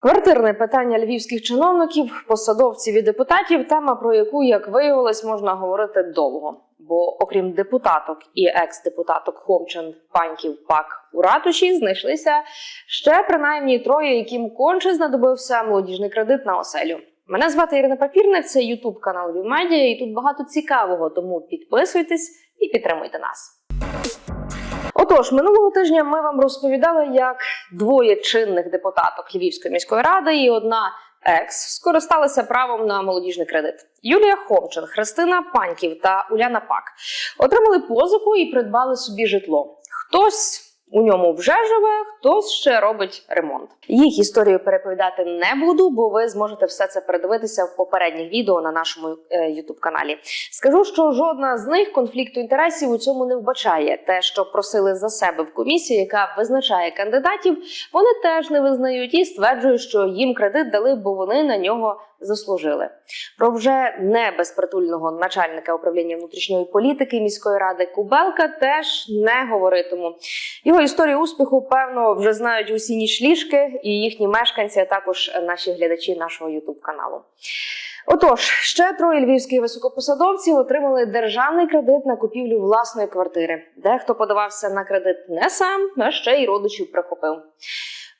Квартирне питання львівських чиновників, посадовців і депутатів тема, про яку, як виявилось, можна говорити довго. Бо окрім депутаток і екс-депутаток Хомчан, Паньків, Пак у ратуші, знайшлися ще принаймні троє, яким конче знадобився молодіжний кредит на оселю. Мене звати Ірина Папірник, це Ютуб канал Вівмедіа, і тут багато цікавого, тому підписуйтесь і підтримуйте нас. Отож, минулого тижня ми вам розповідали, як двоє чинних депутаток Львівської міської ради і одна екс скористалися правом на молодіжний кредит. Юлія Хомчин, Христина Паньків та Уляна Пак отримали позику і придбали собі житло. Хтось у ньому вже живе, хтось ще робить ремонт. Їх історію переповідати не буду, бо ви зможете все це передивитися в попередніх відео на нашому youtube каналі. Скажу, що жодна з них конфлікту інтересів у цьому не вбачає. Те, що просили за себе в комісії, яка визначає кандидатів, вони теж не визнають і стверджують, що їм кредит дали, бо вони на нього заслужили. Про вже не безпритульного начальника управління внутрішньої політики міської ради Кубелка теж не говоритиму. Його історію успіху, певно, вже знають усі нічліжки і їхні мешканці, а також наші глядачі нашого ютуб каналу. Отож, ще троє львівських високопосадовців отримали державний кредит на купівлю власної квартири. Дехто подавався на кредит не сам, а ще й родичів прихопив.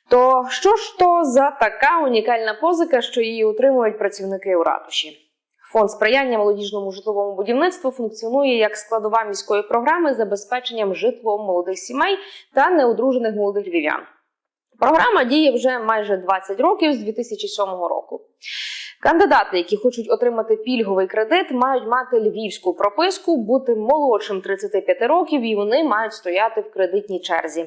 То що ж то за така унікальна позика, що її отримують працівники у ратуші? Фонд сприяння молодіжному житловому будівництву функціонує як складова міської програми з забезпеченням житлом молодих сімей та неодружених молодих львів'ян. Програма діє вже майже 20 років з 2007 року. Кандидати, які хочуть отримати пільговий кредит, мають мати львівську прописку, бути молодшим 35 років, і вони мають стояти в кредитній черзі.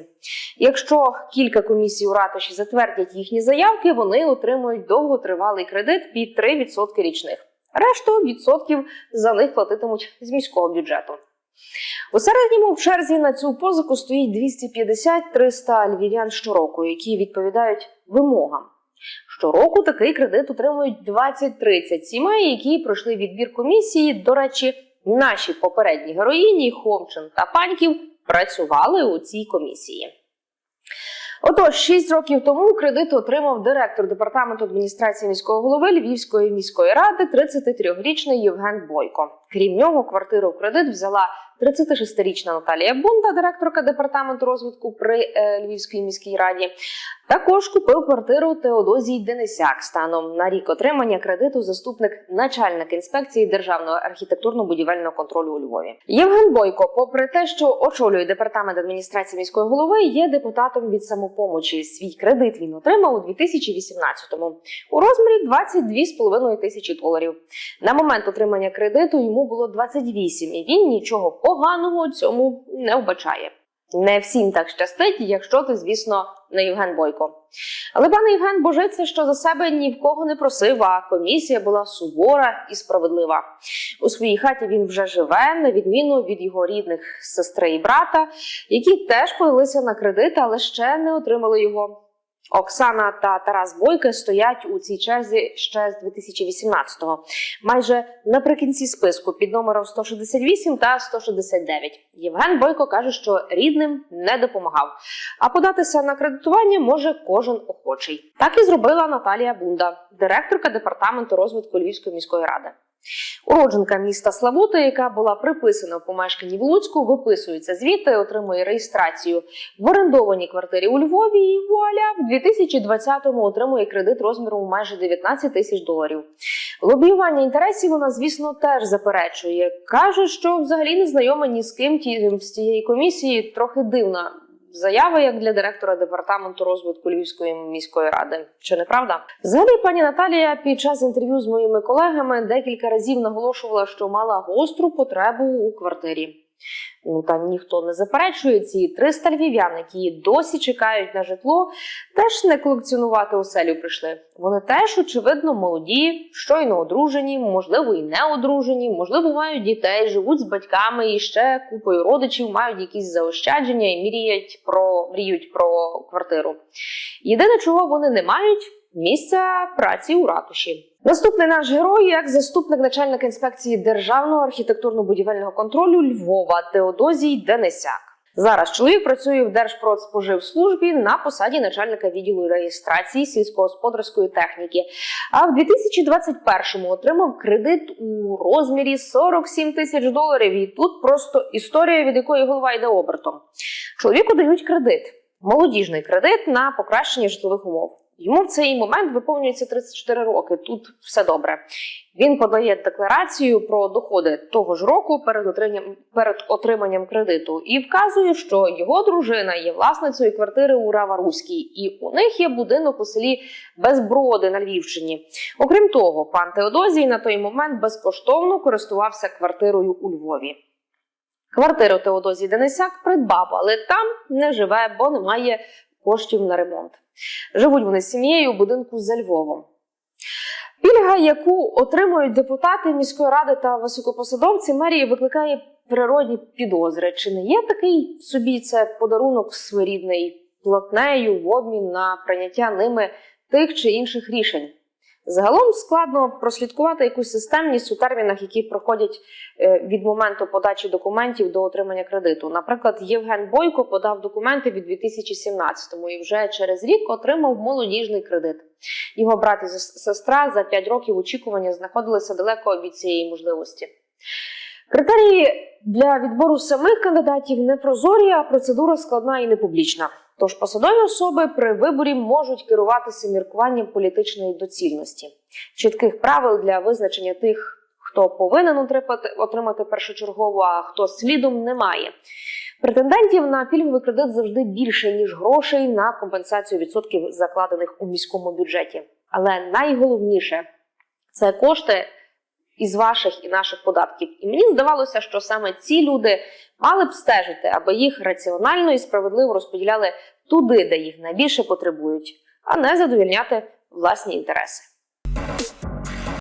Якщо кілька комісій у ратуші затвердять їхні заявки, вони отримують довготривалий кредит під 3% річних. Решту відсотків за них платитимуть з міського бюджету. У середньому в черзі на цю позику стоїть 250-300 львів'ян щороку, які відповідають вимогам. Щороку такий кредит отримують 20-30 сімей, які пройшли відбір комісії. До речі, наші попередні героїні Хомчин та Паньків працювали у цій комісії. Отож, 6 років тому кредит отримав директор департаменту адміністрації міського голови Львівської міської ради 33-річний Євген Бойко. Крім нього, квартиру в кредит взяла 36-річна Наталія Бунда, директорка департаменту розвитку при е, Львівській міській раді. Також купив квартиру Теодозій Денисяк. Станом на рік отримання кредиту заступник начальника інспекції державного архітектурно-будівельного контролю у Львові. Євген Бойко, попри те, що очолює департамент адміністрації міської голови, є депутатом від самопомочі. Свій кредит він отримав у 2018-му у розмірі 22,5 тисячі доларів. На момент отримання кредиту йому було 28, і він нічого поганого цьому не вбачає. Не всім так щастить, якщо ти, звісно, не Євген Бойко. Але пан Євген божиться, що за себе ні в кого не просив, а комісія була сувора і справедлива. У своїй хаті він вже живе, на відміну від його рідних сестри і брата, які теж подалися на кредит, але ще не отримали його. Оксана та Тарас Бойко стоять у цій черзі ще з 2018-го, майже наприкінці списку під номером 168 та 169. Євген Бойко каже, що рідним не допомагав. А податися на кредитування може кожен охочий. Так і зробила Наталія Бунда, директорка департаменту розвитку Львівської міської ради. Уродженка міста Славути, яка була приписана в помешканні в Луцьку, виписується звідти, отримує реєстрацію в орендованій квартирі у Львові. І вуаля в 2020-му отримує кредит розміром майже 19 тисяч доларів. Лобіювання інтересів вона, звісно, теж заперечує. каже, що взагалі не знайома ні з ким з цієї комісії. Трохи дивна заява як для директора департаменту розвитку Львівської міської ради. Чи не правда? Взагалі, пані Наталія під час інтерв'ю з моїми колегами декілька разів наголошувала, що мала гостру потребу у квартирі. Ну та ніхто не заперечує ці 300 львів'ян, які досі чекають на житло, теж не колекціонувати оселю прийшли. Вони теж, очевидно, молоді, щойно одружені, можливо, і не одружені, можливо, мають дітей, живуть з батьками і ще купою родичів, мають якісь заощадження і мріють про мріють про квартиру. Єдине, чого вони не мають місця праці у ратуші. Наступний наш герой, як заступник начальника інспекції державного архітектурно-будівельного контролю Львова Теодозій Денисяк. Зараз чоловік працює в Держпродспоживслужбі на посаді начальника відділу реєстрації сільськогосподарської техніки. А в 2021-му отримав кредит у розмірі 47 тисяч доларів. І тут просто історія, від якої голова йде обертом. Чоловіку дають кредит, молодіжний кредит на покращення житлових умов. Йому в цей момент виповнюється 34 роки. Тут все добре. Він подає декларацію про доходи того ж року перед отриманням, перед отриманням кредиту і вказує, що його дружина є власницею квартири у Раваруській, і у них є будинок у селі Безброди на Львівщині. Окрім того, пан Теодозій на той момент безкоштовно користувався квартирою у Львові. Квартиру Теодозій Денисяк придбав, але там не живе, бо немає коштів на ремонт. Живуть вони з сім'єю у будинку за Львовом. Пільга, яку отримують депутати міської ради та високопосадовці мерії, викликає природні підозри. Чи не є такий собі це подарунок своєрідний платнею в обмін на прийняття ними тих чи інших рішень? Загалом складно прослідкувати якусь системність у термінах, які проходять е, від моменту подачі документів до отримання кредиту. Наприклад, Євген Бойко подав документи від 2017-му і вже через рік отримав молодіжний кредит. Його брат і сестра за 5 років очікування знаходилися далеко від цієї можливості. Критерії для відбору самих кандидатів не прозорі, а процедура складна і непублічна. Тож посадові особи при виборі можуть керуватися міркуванням політичної доцільності, чітких правил для визначення тих, хто повинен отримати, першочергову, а хто слідом немає. Претендентів на пільговий кредит завжди більше ніж грошей на компенсацію відсотків, закладених у міському бюджеті. Але найголовніше це кошти із ваших і наших податків. І мені здавалося, що саме ці люди мали б стежити, аби їх раціонально і справедливо розподіляли туди, де їх найбільше потребують, а не задовільняти власні інтереси.